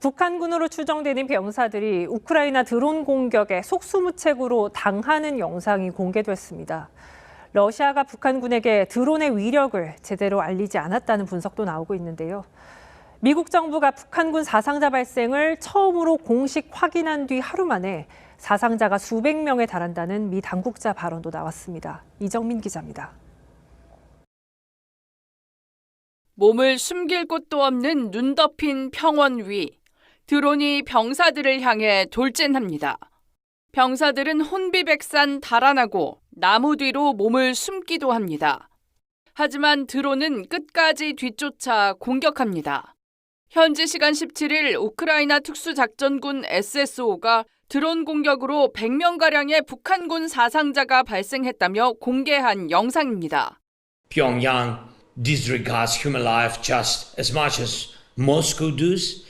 북한군으로 추정되는 병사들이 우크라이나 드론 공격에 속수무책으로 당하는 영상이 공개됐습니다. 러시아가 북한군에게 드론의 위력을 제대로 알리지 않았다는 분석도 나오고 있는데요. 미국 정부가 북한군 사상자 발생을 처음으로 공식 확인한 뒤 하루 만에 사상자가 수백 명에 달한다는 미 당국자 발언도 나왔습니다. 이정민 기자입니다. 몸을 숨길 곳도 없는 눈 덮인 평원 위. 드론이 병사들을 향해 돌진합니다. 병사들은 혼비백산 달아나고 나무 뒤로 몸을 숨기도 합니다. 하지만 드론은 끝까지 뒤쫓아 공격합니다. 현지 시간 17일 우크라이나 특수작전군 SSO가 드론 공격으로 100명가량의 북한군 사상자가 발생했다며 공개한 영상입니다. Pyongyang disregards human life just as much as Moscow does.